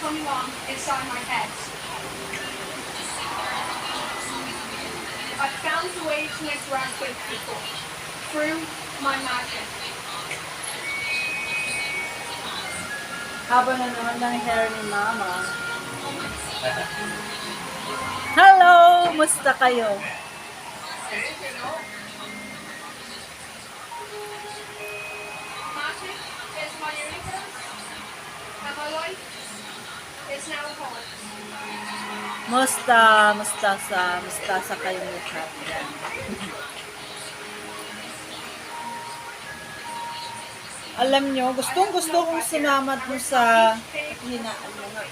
come along inside my head. I found a way to interact with people through my magic. Haba na naman ng hair ni Mama. Hello! Musta kayo? Magic is my universe, and my life is now home. Musta, musta sa, musta sa kayong lahat. Alam nyo, gustong gusto kong sumama dun sa hinaan mo nga.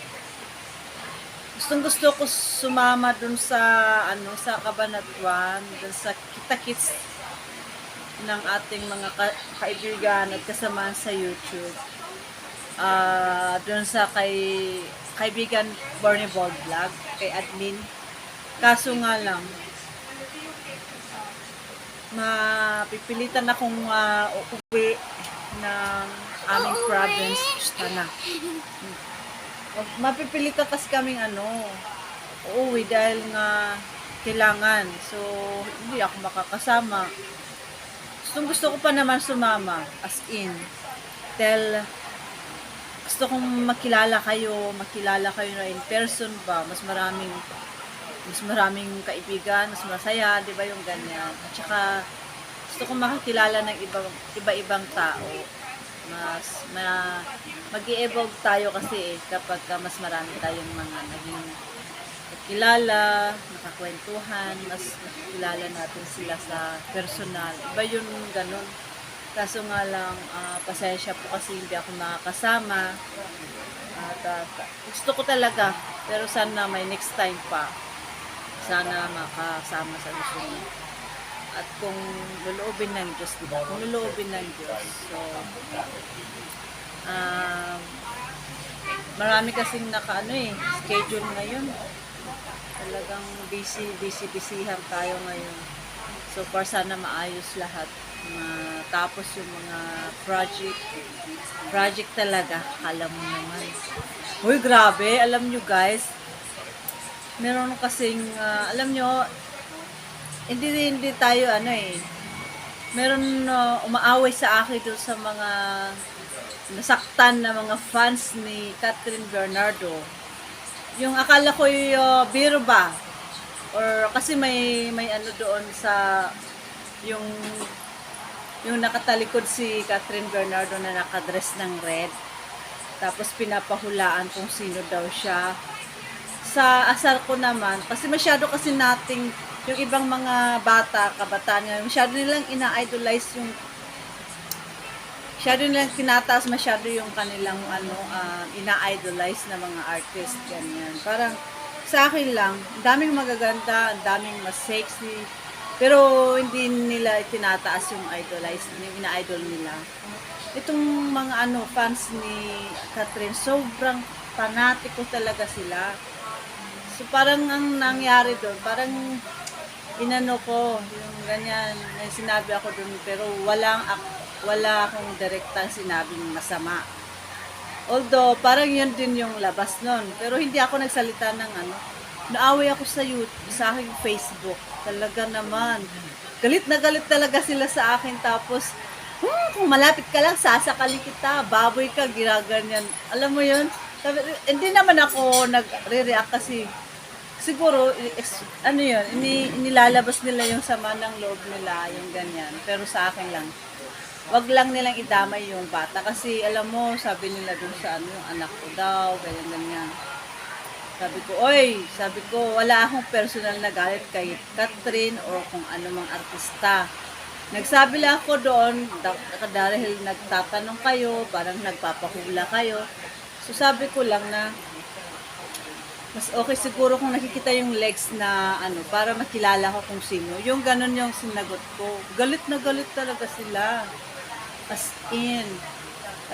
Gustong gusto ko sumama dun sa ano sa Kabanatuan, dun sa kita-kits ng ating mga ka- kaibigan at kasamahan sa YouTube. Ah, dun sa kay kaibigan Borny Bold Vlog, kay admin. Kaso nga lang, mapipilitan akong uh, uuwi ng aming province, Sana. Mapipilitan kasi kaming ano, uuwi dahil nga kailangan. So, hindi ako makakasama. Gustong gusto ko pa naman sumama, as in. Dahil gusto kong makilala kayo, makilala kayo na in person ba, mas maraming mas maraming kaibigan, mas masaya, di ba yung ganyan. At saka, gusto kong makakilala ng ibang, iba-ibang tao. Mas, ma, mag evolve tayo kasi eh, kapag ka mas marami tayong mga naging nakilala, nakakwentuhan, mas nakikilala natin sila sa personal. Iba yun ganun. Kaso nga lang, ah, pasensya po kasi hindi ako makakasama. At ah, gusto ko talaga, pero sana may next time pa. Sana makasama sa susunod. At kung luluobin ng Diyos, di ba? Kung luluobin ng Diyos. So, um, marami kasing naka ano eh, schedule ngayon. Talagang busy, busy, busyhan tayo ngayon. So far sana maayos lahat. Matapos yung mga project. Project talaga, alam mo naman. Uy, grabe, alam nyo guys, meron kasing, ah, alam nyo, hindi hindi tayo ano eh, meron uh, umaaway sa akin doon sa mga nasaktan na mga fans ni Catherine Bernardo. Yung akala ko yung biro ba? Or kasi may may ano doon sa yung yung nakatalikod si Catherine Bernardo na nakadress ng red. Tapos pinapahulaan kung sino daw siya. Sa asar ko naman, kasi masyado kasi nating yung ibang mga bata, kabataan ngayon, masyado nilang ina-idolize yung masyado nilang tinataas masyado yung kanilang ano ah, ina-idolize na mga artist ganyan. Parang sa akin lang, ang daming magaganda, daming mas sexy, pero hindi nila tinataas yung idolize, yung ina-idol nila. Itong mga ano fans ni Catherine, sobrang fanatiko talaga sila. So parang ang nangyari doon, parang inano ko, yung ganyan, may sinabi ako doon, pero walang, wala akong direktang sinabing masama. Although, parang yun din yung labas nun. Pero hindi ako nagsalita ng ano. Naaway ako sa YouTube, sa aking Facebook. Talaga naman. Galit na galit talaga sila sa akin. Tapos, hmm, kung malapit ka lang, sasakali kita. Baboy ka, giraganyan. Alam mo yun? Sabi, hindi naman ako nagre-react kasi siguro, ano yun, ini, inilalabas nila yung sama ng loob nila, yung ganyan. Pero sa akin lang, wag lang nilang idamay yung bata. Kasi alam mo, sabi nila dun sa ano, yung anak ko daw, ganyan, ganyan. Sabi ko, oy, sabi ko, wala akong personal na galit kay Catherine or kung ano mang artista. Nagsabi lang ako doon, da- dahil nagtatanong kayo, parang nagpapahula kayo. So sabi ko lang na, mas okay siguro kung nakikita yung legs na ano, para makilala ko kung sino. Yung ganun yung sinagot ko. Galit na galit talaga sila. As in.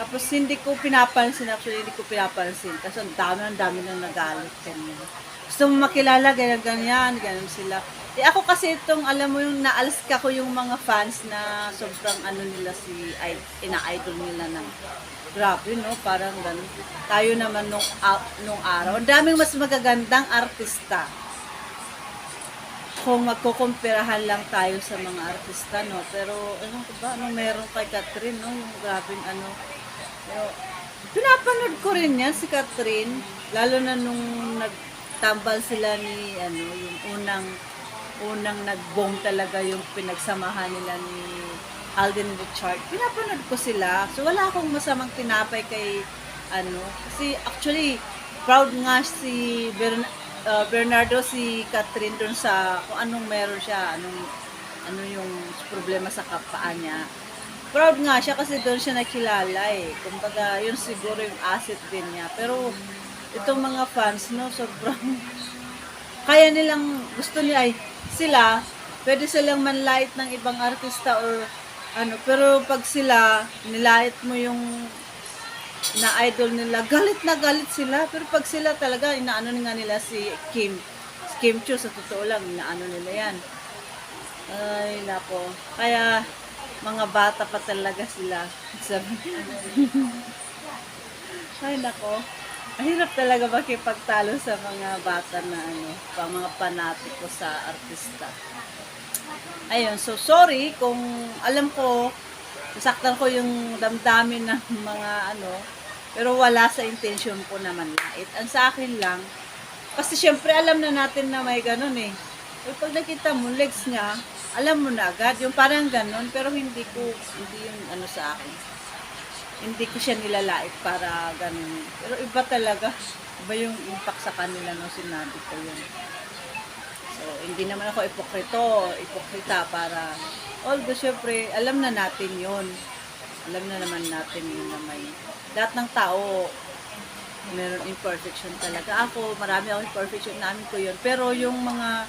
Tapos hindi ko pinapansin, actually hindi ko pinapansin. Kasi ang dami, ang dami nang nagalit kanina. Gusto mo makilala, ganyan, ganyan, ganyan sila. Eh ako kasi itong, alam mo yung naalas ka ko yung mga fans na sobrang ano nila si, ina-idol nila ng Grabe, no? Parang ganun. Tayo naman nung, a- nung araw. Ang daming mas magagandang artista. Kung magkukumpirahan lang tayo sa mga artista, no? Pero, ano ba? Anong meron kay Catherine, no? Yung grabing ano. Pero, pinapanood ko rin yan, si Catherine. Lalo na nung nagtambal sila ni, ano, yung unang, unang nag-boom talaga yung pinagsamahan nila ni Alden Richard. Pinapanood ko sila. So, wala akong masamang tinapay kay, ano, kasi actually, proud nga si Bern, uh, Bernardo, si Catherine dun sa kung anong meron siya, anong, ano yung problema sa kapaa niya. Proud nga siya kasi doon siya nakilala eh. Kumbaga, yun siguro yung asset din niya. Pero, itong mga fans, no, sobrang, kaya nilang, gusto niya ay, sila, pwede silang manlait ng ibang artista or ano, pero pag sila, nilait mo yung na idol nila, galit na galit sila. Pero pag sila talaga, inaano nga nila si Kim, si Kim Chu, sa totoo lang, inaano nila yan. Ay, nako. Kaya, mga bata pa talaga sila. Sabi. Ay, nako. Hirap talaga makipagtalo sa mga bata na ano, pa mga panatiko sa artista. Ayun, so sorry kung alam ko, nasaktan ko yung damdamin ng mga ano, pero wala sa intention ko naman lait. Ang sa akin lang, kasi syempre alam na natin na may ganun eh. Pero pag nakita mo legs niya, alam mo na agad, yung parang ganun, pero hindi ko, hindi yung ano sa akin. Hindi ko siya nilalait para ganun. Pero iba talaga, iba yung impact sa kanila nung sinabi ko yun. So, hindi naman ako ipokrito, ipokrita para, although syempre, alam na natin yon Alam na naman natin yun na may, lahat ng tao, meron imperfection talaga. Ako, marami akong imperfection, namin ko yun. Pero yung mga,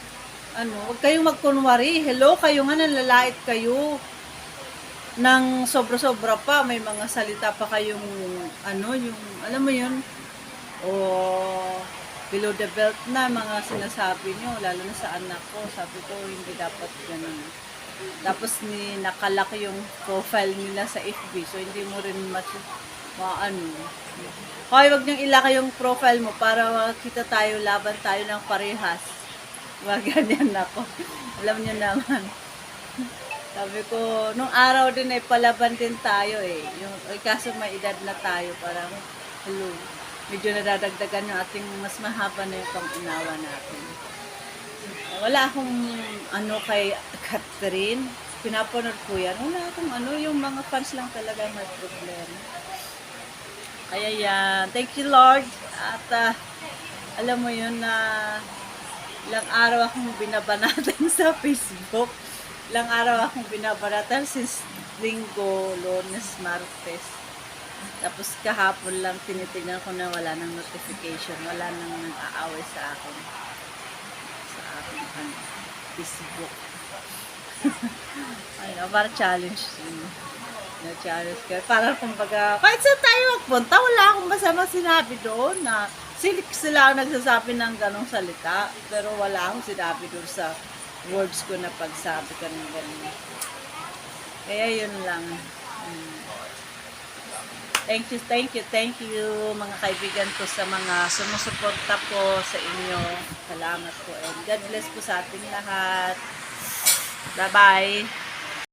ano, huwag kayong magkunwari. Hello, kayo nga nalalait kayo ng sobra-sobra pa. May mga salita pa kayong, ano, yung, alam mo yun, o below the belt na mga sinasabi nyo, lalo na sa anak ko. Sabi ko, hindi dapat ganun. Tapos ni nakalak yung profile nila sa FB, so hindi mo rin mas maano. Hoy, wag niyong ilaka yung profile mo para makita tayo, laban tayo ng parehas. Wag ganyan ako. Alam niyo naman. Sabi ko, nung araw din ay palaban din tayo eh. Yung, ay, kaso may edad na tayo, parang, hello, medyo nadadagdagan yung ating mas mahaba na yung pang-unawa natin. Wala akong ano kay Catherine. Pinapanood ko yan. Wala akong ano, yung mga fans lang talaga may problema. Kaya yan. Thank you Lord. At ah, alam mo yun na ilang araw akong binabanatan sa Facebook. Ilang araw akong binabanatan since linggo, lunes, martes. Tapos kahapon lang tinitingnan ko na wala nang notification, wala nang nag-aaway sa akin. Sa aking ano, Facebook. Ay, no, para challenge. yun. Na challenge ka. Para kumbaga, kahit saan tayo magpunta, wala akong masama sinabi doon na sila, ang nagsasabi ng ganong salita. Pero wala akong sinabi doon sa words ko na pagsabi ka ng ganun. Kaya yun lang. Mm. Thank you, thank you, thank you mga kaibigan ko sa mga sumusuporta po sa inyo. Salamat po and God bless po sa ating lahat. Bye-bye.